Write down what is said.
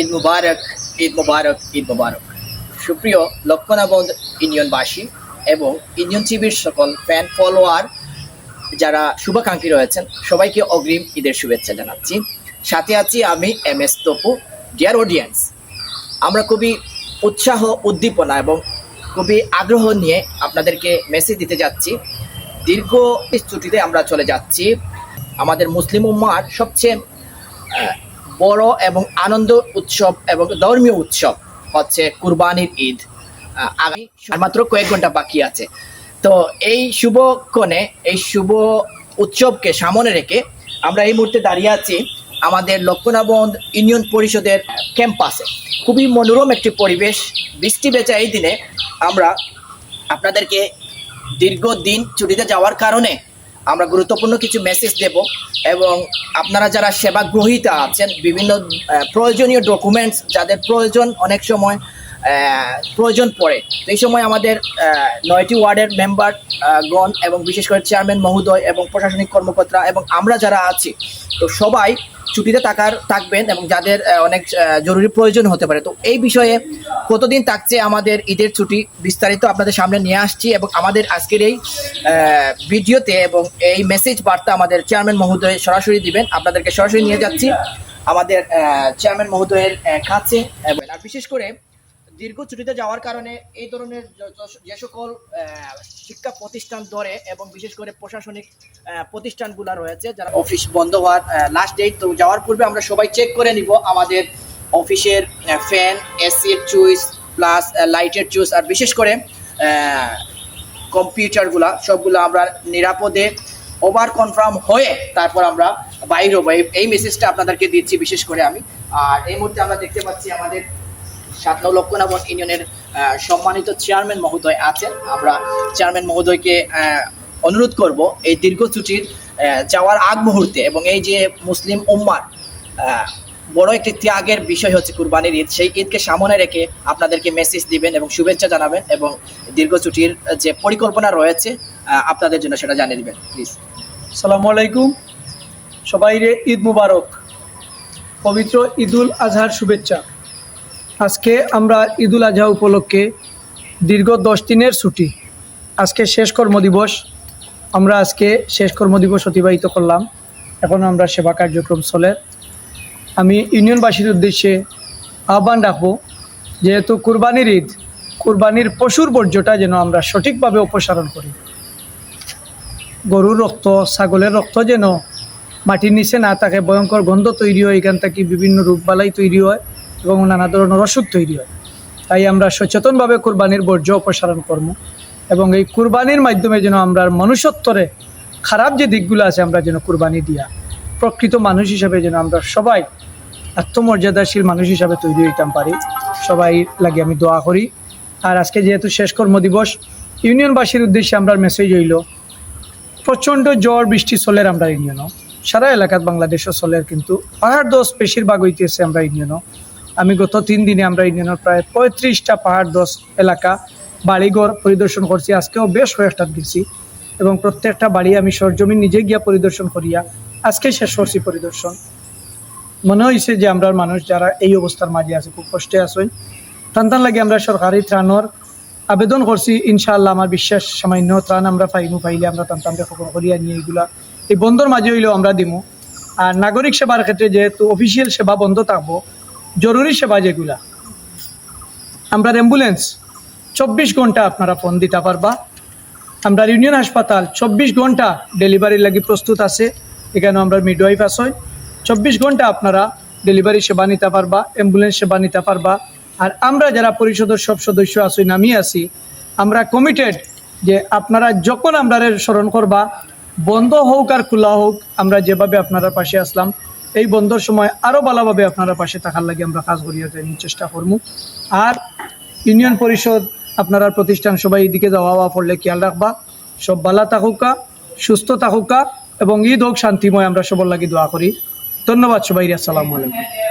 ঈদ মুবারক ঈদ মুবারক ঈদ মুবারক। সুপ্রিয় লক্ষণাবন্ধ ইউনিয়নবাসী এবং ইউনিয়ন টিভির সকল ফ্যান ফলোয়ার যারা শুভাকাঙ্ক্ষী রয়েছেন, সবাইকে অগ্রিম ঈদের শুভেচ্ছা জানাচ্ছি। সাথে আছি আমি M S Tapu dear audience আমরা খুবই উৎসাহ, উদ্দীপনা এবং খুবই আগ্রহ নিয়ে আপনাদেরকে মেসেজ দিতে যাচ্ছি। দীর্ঘ ছুটিতে আমরা চলে যাচ্ছি। আমাদের মুসলিম উম্মার সবচেয়ে বড় এবং আনন্দ উৎসব এবং ধর্মীয় উৎসব হচ্ছে কুরবানির ঈদ। আগামী মাত্র কয়েক ঘণ্টা বাকি আছে। তো এই শুভক্ষণে এই শুভ উৎসবকে সামনে রেখে আমরা এই মুহূর্তে দাঁড়িয়ে আছি আমাদের লক্ষ্মণাবন্ধ ইউনিয়ন পরিষদের ক্যাম্পাসে। খুবই মনোরম একটি পরিবেশ, বৃষ্টি বেচা এই দিনে আমরা আপনাদেরকে দীর্ঘদিন ছুটিতে যাওয়ার কারণে আমরা গুরুত্বপূর্ণ কিছু মেসেজ দেব এবং আপনারা যারা সেবা গ্রহীতা আছেন, বিভিন্ন প্রয়োজনীয় ডকুমেন্টস যাদের প্রয়োজন অনেক সময় প্রয়োজন পড়ে। এই সময় আমাদের নয়টি ওয়ার্ডের মেম্বার গণ এবং বিশেষ করে চেয়ারম্যান মহোদয় এবং প্রশাসনিক কর্মকর্তা এবং আমরা যারা আছি, তো সবাই ছুটিতে থাকার, থাকবেন এবং যাদের অনেক জরুরি প্রয়োজন হতে পারে। তো এই বিষয়ে কতদিন থাকছে আমাদের ঈদের ছুটি বিস্তারিত আপনাদের সামনে নিয়ে আসছি এবং আমাদের আজকের এই ভিডিওতে এবং এই মেসেজ বার্তা আমাদের চেয়ারম্যান মহোদয় সরাসরি দিবেন। আপনাদেরকে সরাসরি নিয়ে যাচ্ছি। আমাদের চেয়ারম্যান মহোদয়ের কাছে আর বিশেষ করে দীর্ঘ ছুটিতে যাওয়ার কারণে এই ধরনের যে সকল শিক্ষা প্রতিষ্ঠান ধরে এবং বিশেষ করে প্রশাসনিক প্রতিষ্ঠানগুলো রয়েছে যারা অফিস বন্ধ হওয়ার লাস্ট ডেট তো যাওয়ার পূর্বে আমরা সবাই চেক করে নিব আমাদের অফিসের ফ্যান এসির চুইস প্লাস লাইটের চুইস আর বিশেষ করে কম্পিউটারগুলা সবগুলো আমরা নিরাপদে ওভার কনফার্ম হয়ে তারপর আমরা বাইর হব। এই মেসেজটা আপনাদেরকে দিচ্ছি বিশেষ করে আমি। আর এই মুহূর্তে আমরা দেখতে পাচ্ছি আমাদের সাত নৌ লক্ষণাবন ইউনিয়নের সম্মানিত চেয়ারম্যান মহোদয় আছেন। আমরা চেয়ারম্যান মহোদয়কে অনুরোধ করব এই দীর্ঘ ছুটির যাওয়ার আগ মুহূর্তে এবং এই যে মুসলিম উম্মার বড় একটি ত্যাগের বিষয় হচ্ছে কুরবানির ঈদ, সেই ঈদকে সামনে রেখে আপনাদেরকে মেসেজ দিবেন এবং শুভেচ্ছা জানাবেন এবং দীর্ঘ ছুটির যে পরিকল্পনা রয়েছে আপনাদের জন্য সেটা জানিয়ে দেবেন প্লিজ সালামু আলাইকুম। সবাইরে ঈদ মুবারক। পবিত্র ঈদুল আজহার শুভেচ্ছা। আজকে আমরা ঈদুল আজহা উপলক্ষে দীর্ঘ দশ দিনের ছুটি। আজকে শেষ কর্মদিবস আমরা আজকে শেষ কর্মদিবস অতিবাহিত করলাম। এখন আমরা সেবা কার্যক্রম চলে। আমি ইউনিয়নবাসীর উদ্দেশ্যে আহ্বান রাখব, যেহেতু কুরবানির ঈদ, কুরবানির পশুর বর্জ্যটা যেন আমরা সঠিকভাবে অপসারণ করি। গরুর রক্ত, ছাগলের রক্ত যেন মাটির নিচে না থাকে, ভয়ঙ্কর গন্ধ তৈরি হয়, এখান থেকে বিভিন্ন রোগবালাই তৈরি হয়। এবং নানা ধরনের অসুখ তৈরি হয়। তাই আমরা সচেতনভাবে কুরবানির বর্জ্য অপসারণ করব এবং এই কুরবানির মাধ্যমে যেন আমরা মনুষ্যত্বরে খারাপ যে দিকগুলো আছে, আমরা যেন কুরবানি দিয়া প্রকৃত মানুষ হিসাবে যেন আমরা সবাই আত্মমর্যাদাশীল মানুষ হিসাবে তৈরি হইতাম পারি। সবাই লাগে আমি দোয়া করি। আর আজকে যেহেতু শেষ কর্ম দিবস ইউনিয়নবাসীর উদ্দেশ্যে আমরা মেসেজ হইল, প্রচণ্ড জ্বর, বৃষ্টি চলের আমরা ইউনিয়নও। সারা এলাকাত বাংলাদেশও চলের কিন্তু পাহাড় দোষ বেশিরভাগ হইতেছে আমরা ইউনিয়নও। আমি গত তিন দিনে আমরা ইউনিয়নের প্রায় পঁয়ত্রিশটা পাহাড় দোষ এলাকা বাড়িঘর পরিদর্শন করছি। আজকেও বেশ কয়েকটা গেছি এবং প্রত্যেকটা বাড়ি আমি সরজমিন নিজে গিয়া পরিদর্শন করিয়া আজকে শেষ করছি পরিদর্শন। মনে হয়েছে যে আমরা মানুষ যারা এই অবস্থার মাঝে আছে, খুব কষ্টে আসেন টান লাগে আমরা সরকারি ত্রাণর আবেদন করছি। ইনশাআল্লাহ আমার বিশ্বাস সামান্য ত্রাণ আমরা পাইমু, পাইলে আমরা টান খবর করিয়া নিয়ে এইগুলা এই বন্ধর মাঝে হইলেও আমরা দিমু। আর নাগরিক সেবার ক্ষেত্রে যেহেতু অফিসিয়াল সেবা বন্ধ থাকব জরুরি সেবা যেগুলা। আমরা অ্যাম্বুলেন্স চব্বিশ ঘণ্টা আপনারা ফোন দিতে পারবা। আমরা ইউনিয়ন হাসপাতাল, চব্বিশ ঘণ্টা ডেলিভারির লাগি প্রস্তুত আছে। এখানে আমরা মিডওয়াইফ আসই চব্বিশ ঘণ্টা আপনারা ডেলিভারি সেবা নিতে পারবা অ্যাম্বুলেন্স সেবা নিতে পারবা। আর আমরা যারা পরিষদের সব সদস্য আছি নামিয়ে আছি, আমরা কমিটেড যে আপনারা যখন আমরা স্মরণ করবা, বন্ধ হোক আর খোলা হোক, আমরা যেভাবে আপনারা পাশে আসলাম এই বন্ধর সময় আরও ভালোভাবে আপনারা পাশে থাকার লাগে আমরা কাজ করিয়া যাই চেষ্টা করব আর ইউনিয়ন পরিষদ, আপনারা প্রতিষ্ঠান সবাই এদিকে যাওয়া হওয়া পড়লে খেয়াল রাখবা, সব বালা থাকুকা, সুস্থ থাকুকা এবং ঈদ হোক শান্তিময় আমরা সবার লাগি দোয়া করি। ধন্যবাদ সবাই আসসালামু আলাইকুম।